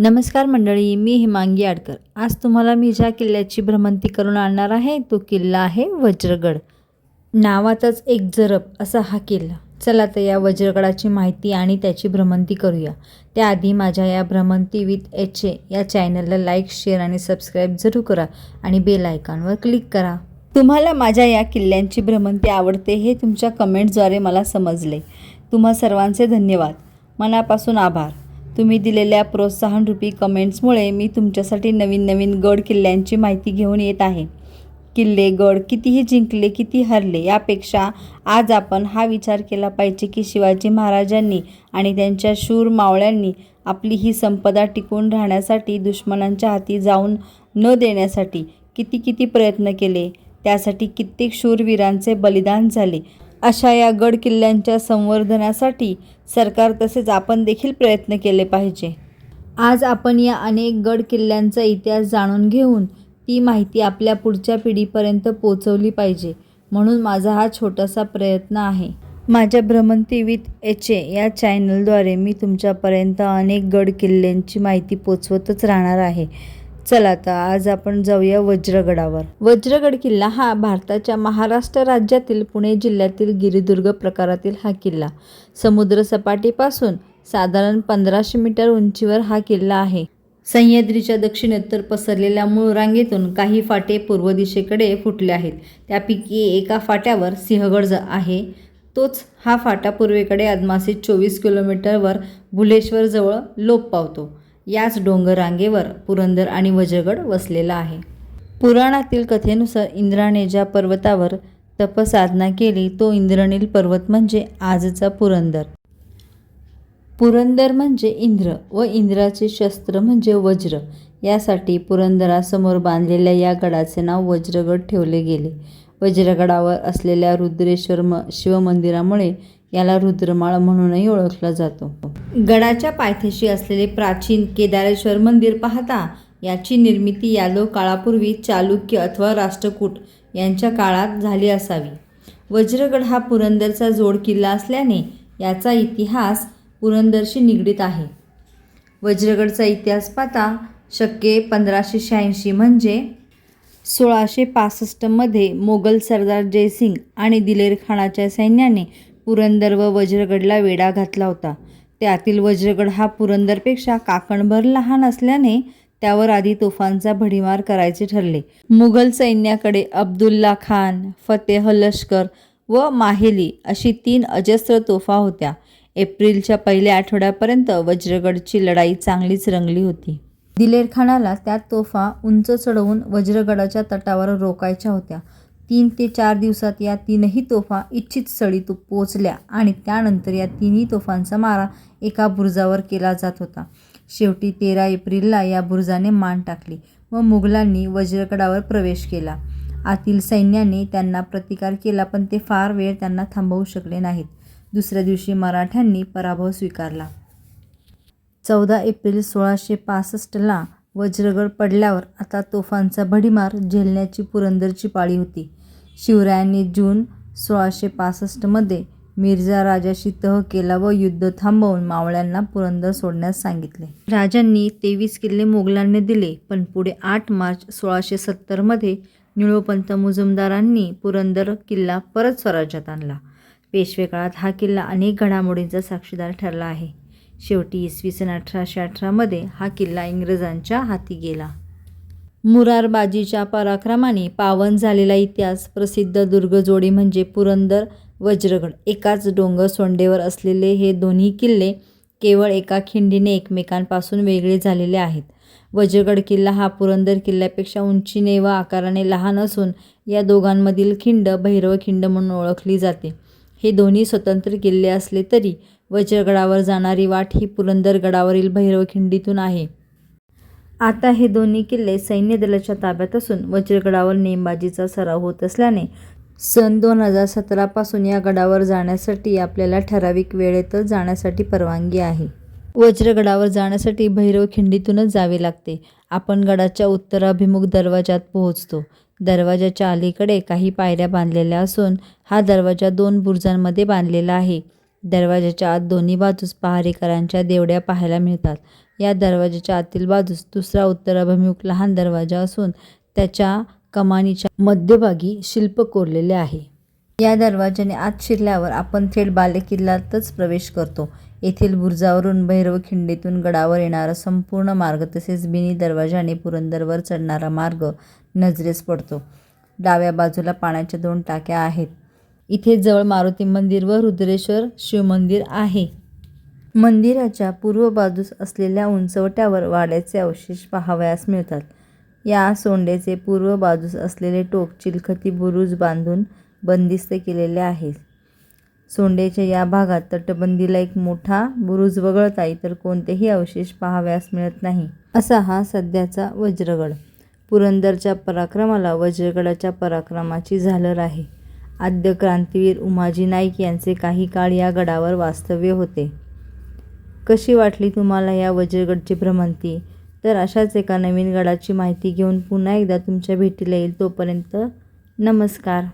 नमस्कार मंडळी मी हिमांगी आडकर. आज तुम्हाला मी ज्या किल्ल्याची भ्रमंती करून आणणार आहे तो किल्ला आहे वज्रगड. नावातच एक जरब असा हा किल्ला. चला तर या वज्रगडाची माहिती आणि त्याची भ्रमंती करूया. त्याआधी माझ्या या भ्रमंती विथ एच ए या चॅनलला लाईक शेअर आणि सबस्क्राईब जरूर करा आणि बेल आयकॉनवर क्लिक करा. तुम्हाला माझ्या या किल्ल्यांची भ्रमंती आवडते हे तुमच्या कमेंट्सद्वारे मला समजले. तुम्हा सर्वांचे धन्यवाद. मनापासून आभार. तुम्ही दिलेल्या प्रोत्साहनरूपी कमेंट्समुळे मी तुमच्यासाठी नवीन नवीन गड किल्ल्यांची माहिती घेऊन येत आहे. किल्ले गड कितीही जिंकले किती हरले यापेक्षा आज आपण हा विचार केला पाहिजे की शिवाजी महाराजांनी आणि त्यांच्या शूर मावळ्यांनी आपली ही संपदा टिकून राहण्यासाठी दुश्मनांच्या हाती जाऊन न देण्यासाठी किती किती प्रयत्न केले. त्यासाठी कित्येक शूरवीरांचे बलिदान झाले. अशा या गड किल्ल्यांच्या संवर्धनासाठी सरकार तसेच आपण देखील प्रयत्न केले पाहिजे. आज आपण या अनेक गड किल्ल्यांचा इतिहास जाणून घेऊन ती माहिती आपल्या पुढच्या पिढीपर्यंत पोचवली पाहिजे म्हणून माझा हा छोटासा प्रयत्न आहे. माझ्या भ्रमंती विथ एच ए या चॅनलद्वारे मी तुमच्यापर्यंत अनेक गड किल्ल्यांची माहिती पोचवतच राहणार आहे. चला तर आज आपण जाऊया वज्रगडावर. वज्रगड किल्ला हा भारताच्या महाराष्ट्र राज्यातील पुणे जिल्ह्यातील गिरिदुर्ग प्रकारातील हा किल्ला. समुद्रसपाटीपासून साधारण पंधराशे मीटर उंचीवर हा किल्ला आहे. सह्याद्रीच्या दक्षिणोत्तर पसरलेल्या मूळ रांगेतून काही फाटे पूर्व दिशेकडे फुटले आहेत. त्यापैकी एका फाट्यावर सिंहगड ज- आहे. तोच हा फाटा पूर्वेकडे अदमासे चोवीस किलोमीटरवर भुलेश्वरजवळ लोप पावतो. याच डोंगररांगेवर पुरंदर आणि वज्रगड वसलेला आहे. पुराणातील कथेनुसार इंद्राने ज्या पर्वतावर तपसाधना केली तो इंद्रनील पर्वत म्हणजे आजचा पुरंदर. पुरंदर म्हणजे इंद्र व इंद्राचे शस्त्र म्हणजे वज्र. यासाठी पुरंदरासमोर बांधलेल्या या गडाचे नाव वज्रगड ठेवले गेले. वज्रगडावर असलेल्या रुद्रेश्वर म शिवमंदिरामुळे याला रुद्रमाळ म्हणूनही ओळखला जातो. गडाच्या पायथ्याशी असलेले प्राचीन केदारेश्वर मंदिर पाहता याची निर्मिती यादव काळापूर्वी चालुक्य अथवा राष्ट्रकूट यांच्या काळात झाली असावी. वज्रगड हा पुरंदरचा जोड किल्ला असल्याने याचा इतिहास पुरंदरशी निगडीत आहे. वज्रगडचा इतिहास पाहता शक्य पंधराशे शहाऐंशी म्हणजे सोळाशे पासष्टमध्ये मोगल सरदार जयसिंग आणि दिलेर खानाच्या सैन्याने पुरंदर व वज्रगडला वेढा घातला होता. त्यातील वज्रगड हा पुरंदरपेक्षा काकणभर लहान असल्याने त्यावर आधी तोफांचा भडीमार करायचे ठरले. मुघल सैन्याकडे अब्दुल्ला खान फतेह लष्कर व माहेली अशी तीन अजस्त्र तोफा होत्या. एप्रिलच्या पहिल्या आठवड्यापर्यंत वज्रगडची लढाई चांगलीच रंगली होती. दिलेरखानाला त्या तोफा उंच चढवून वज्रगडाच्या तटावर रोकायच्या होत्या. तीन ते चार दिवसात या तीनही तोफा इच्छित स्थळी पोचल्या आणि त्यानंतर या तिन्ही तोफांचा मारा एका बुरुजावर केला जात होता. शेवटी तेरा एप्रिलला या बुरुजाने मान टाकली व मुघलांनी वज्रगडावर प्रवेश केला. आतील सैन्याने त्यांना प्रतिकार केला पण ते फार वेळ त्यांना थांबवू शकले नाहीत. दुसऱ्या दिवशी मराठ्यांनी पराभव स्वीकारला. चौदा एप्रिल सोळाशे पासष्टला वज्रगड पडल्यावर आता तोफांचा भडीमार झेलण्याची पुरंदरची पाळी होती. शिवरायांनी जून सोळाशे पासष्टमध्ये मिर्झा राजाशी तह केला व युद्ध थांबवून मावळ्यांना पुरंदर सोडण्यास सांगितले. राजांनी तेवीस किल्ले मोगलांनी दिले पण पुढे आठ मार्च सोळाशे सत्तरमध्ये निळोपंत मुजुमदारांनी पुरंदर किल्ला परत स्वराज्यात आणला. पेशवे काळात हा किल्ला अनेक घडामोडींचा साक्षीदार ठरला आहे. शेवटी इसवी सन अठराशे अठरामध्ये हा किल्ला इंग्रजांच्या हाती गेला. मुरारबाजीच्या पराक्रमाने पावन झालेला इतिहास प्रसिद्ध दुर्गजोडी म्हणजे पुरंदर वज्रगड. एकाच डोंगर सोंडेवर असलेले हे दोन्ही किल्ले केवळ एका खिंडीने एकमेकांपासून वेगळे झालेले आहेत. वज्रगड किल्ला हा पुरंदर किल्ल्यापेक्षा उंचीने व आकाराने लहान असून या दोघांमधील खिंड भैरव खिंड म्हणून ओळखली जाते. हे दोन्ही स्वतंत्र किल्ले असले तरी वज्रगडावर जाणारी वाट ही पुरंदर गडावरील भैरवखिंडीतून आहे. आता हे दोन्ही किल्ले सैन्य दलाच्या ताब्यात असून वज्रगडावर नेमबाजीचा सराव होत असल्याने सन दोन हजार सतरापासून या गडावर जाण्यासाठी आपल्याला ठराविक वेळेतच जाण्यासाठी परवानगी आहे. वज्रगडावर जाण्यासाठी भैरव खिंडीतूनच जावे लागते. आपण गडाच्या उत्तराभिमुख दरवाजात पोहोचतो. दरवाजाच्या अलीकडे काही पायऱ्या बांधलेल्या असून हा दरवाजा दोन बुर्जांमध्ये बांधलेला आहे. दरवाजाच्या आत दोन्ही बाजूस पहारेकरांच्या देवड्या पाहायला मिळतात. या दरवाजाच्या आतील बाजूस दुसरा उत्तराभिमुख लहान दरवाजा असून त्याच्या कमानीच्या मध्यभागी शिल्प कोरलेले आहे. या दरवाजाने आत शिरल्यावर आपण थेट बालेकिल्ल्यातच प्रवेश करतो. येथील बुरजावरून भैरव खिंडीतून गडावर येणारा संपूर्ण मार्ग तसेच बिनी दरवाजाने पुरंदरवर चढणारा मार्ग नजरेस पडतो. डाव्या बाजूला पाण्याच्या दोन टाक्या आहेत. इथे जवळ मारुती मंदिर व रुद्रेश्वर शिवमंदिर आहे. मंदिराच्या पूर्व बाजूस असलेल्या उंचवट्यावर वाड्याचे अवशेष पाहावयास मिळतात. या सोंडेचे पूर्व बाजूस असलेले टोक चिलखती बुरुज बांधून बंदिस्त केलेले आहे. सोंडेच्या या भागात तटबंदीला एक मोठा बुरुज वगळता इतर कोणतेही अवशेष पाहावयास मिळत नाही. असा हा सध्याचा वज्रगड. पुरंदरच्या पराक्रमाला वज्रगडाच्या पराक्रमाची झालर आहे. आद्य क्रांतीवीर उमाजी नाईक यांचे काही काळ या गडावर वास्तव्य होते. कशी वाटली तुम्हाला या वज्रगडची भ्रमंती? तर अशाच एका नवीन गडाची माहिती घेऊन पुन्हा एकदा तुमच्या भेटीला येईल तोपर्यंत नमस्कार.